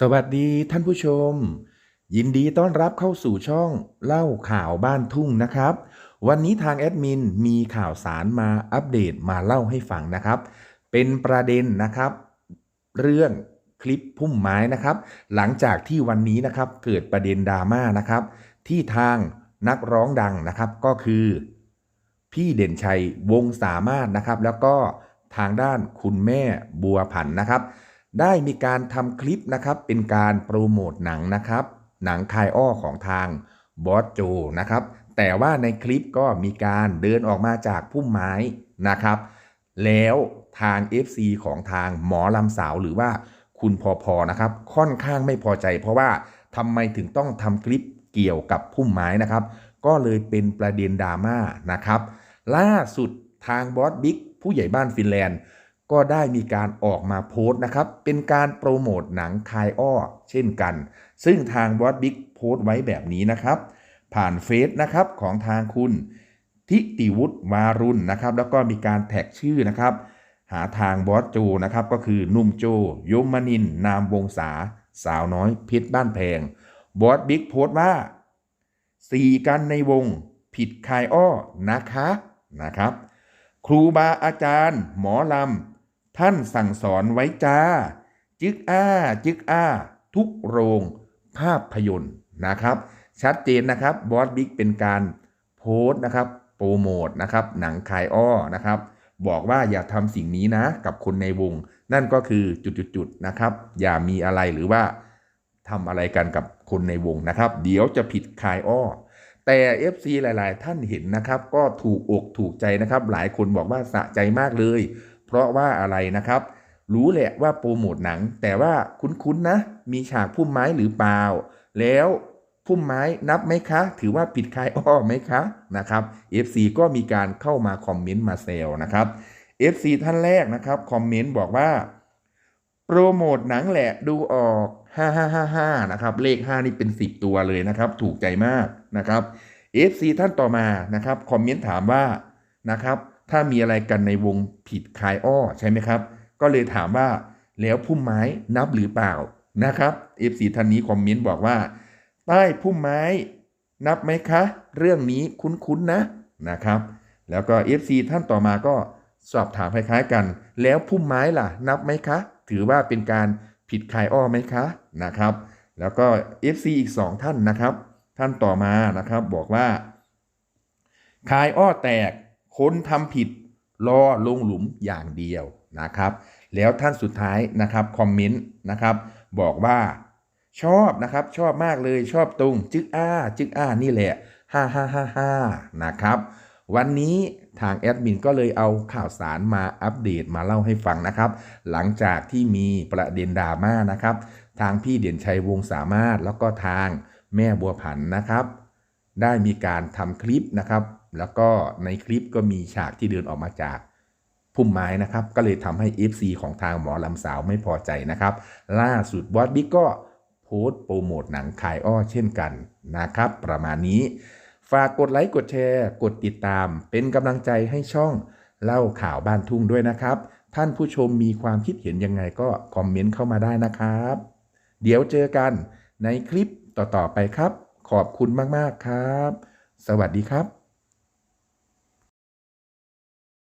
สวัสดีท่านผู้ชม ยินดีต้อนรับเข้าสู่ช่องเล่าข่าวบ้านทุ่งนะครับ วันนี้ทางแอดมินมีข่าวสารมาอัปเดตมาเล่าให้ฟังนะครับ เป็นประเด็นนะครับ เรื่องคลิปพุ่มไม้นะครับ หลังจากที่วันนี้นะครับเกิดประเด็นดราม่านะครับ ที่ทางนักร้องดังนะครับก็คือ พี่เด่นชัยวงสามารถนะครับ แล้วก็ทางด้านคุณแม่บัวผันนะครับ ได้มีการทำคลิปนะครับ เป็นการโปรโมทหนังนะครับ หนังคายอ้อของทางบอสโจนะครับ แต่ว่าในคลิปก็มีการเดินออกมาจากพุ่มไม้นะครับ แล้วทาง FC ของทางหมอลำสาวหรือว่าคุณพอพอนะครับ ค่อนข้างไม่พอใจ เพราะว่าทำไมถึงต้องทำคลิปเกี่ยวกับพุ่มไม้นะครับ ก็เลยเป็นประเด็นดราม่านะครับ ล่าสุดทางบอสบิ๊กผู้ใหญ่บ้านฟินแลนด์ ก็ได้มีการออกมาโพสต์นะครับ เป็นการโปรโมทหนังคายอ้อ เช่นกัน ซึ่งทางบอสบิ๊กโพสต์ไว้แบบนี้นะครับ ผ่านเฟซนะครับของทางคุณ ทิติวุฒิวารุณนะครับ แล้วก็มีการแท็กชื่อนะครับ หาทางบอสโจนะครับ ก็คือนุ่มโจยมนิน นามวงศาสาวน้อยพชรบ้านแพงบอสบิ๊กโพสต์ว่าสี่กันในวงผิดคายอ้อนะคะนะครับ ครูบาอาจารย์ หมอลำ ท่านสั่งสอนไว้จ้า จึกอ้า จึกอ้า ทุกโรงภาพยนตร์นะครับ ชัดเจนนะครับบอสบิ๊กเป็นการโพสต์นะครับโปรโมทนะครับหนังคายอ้อนะครับ บอกว่าอย่าทำสิ่งนี้นะ กับคนในวง นั่นก็คือจุดๆๆนะครับ อย่ามีอะไรหรือว่าทำอะไรกันกับคนในวงนะครับ เดี๋ยวจะผิดคายอ้อแต่ FC หลาย ๆ ท่านเห็นนะครับ ก็ถูกอกถูกใจนะครับ หลายคนบอกว่าสะใจมากเลย เพราะว่าอะไรนะครับ รู้แหละว่าโปรโมทหนัง แต่ว่าคุ้นๆนะ มีฉากพุ่มไม้หรือเปล่า แล้วพุ่มไม้นับไหมคะ ถือว่าผิดคายอ้อไหมคะนะครับ FC ก็มีการเข้ามาคอมเมนต์มาเซลนะครับ FC ท่านแรกนะครับคอมเมนต์บอกว่าโปรโมทหนังแหละดูออก5555นะครับเลข 5 นี่เป็น 10 ตัวเลยนะครับ ถูกใจมากนะครับ FC ท่านต่อมานะครับคอมเมนต์ถามว่านะครับ ถ้ามีอะไรกันในวงผิดคายอ้อใช่ไหมครับ ก็เลยถามว่าแล้วพุ่มไม้นับหรือเปล่านะครับ FC ท่านนี้คอมเมนต์บอกว่าใต้พุ่มไม้นับไหมคะ เรื่องนี้คุ้นๆนะนะครับ แล้วก็ FC ท่านต่อมาก็สอบถามคล้ายๆกัน แล้วพุ่มไม้ล่ะ นับไหมคะ ถือว่าเป็นการผิดคายอ้อไหมคะนะครับ แล้วก็ FC อีก 2 ท่านนะครับ ท่านต่อมานะครับบอกว่าคายอ้อแตก คนทำผิดรอลงหลุมอย่างเดียวนะครับ แล้วท่านสุดท้ายนะครับคอมเมนต์นะครับบอกว่าชอบนะครับชอบมากเลยชอบตรงจึกอ้าจึกอ้านี่แหละฮ่าฮ่าฮ่าฮ่านะครับ วันนี้ทางแอดมินก็เลยเอาข่าวสารมาอัปเดตมาเล่าให้ฟังนะครับ หลังจากที่มีประเด็นดราม่านะครับ ทางพี่เด่นชัยวงศ์สามารถแล้วก็ทางแม่บัวผันนะครับ ได้มีการทำคลิปนะครับ แล้วก็ในคลิปก็มีฉากที่เดินออกมาจากพุ่มไม้นะครับ ก็เลยทำให้ FC ของทางหมอลำสาวไม่พอใจนะครับ ล่าสุดบอสบิ๊กก็โพสต์โปรโมทหนังขายอ้อเช่นกันนะครับ ประมาณนี้ ฝากกดไลค์กดแชร์ กดติดตาม เป็นกำลังใจให้ช่องเล่าข่าวบ้านทุ่งด้วยนะครับ ท่านผู้ชมมีความคิดเห็นยังไงก็คอมเมนต์เข้ามาได้นะครับ เดี๋ยวเจอกันในคลิปต่อๆไปครับ ขอบคุณมากๆครับ สวัสดีครับ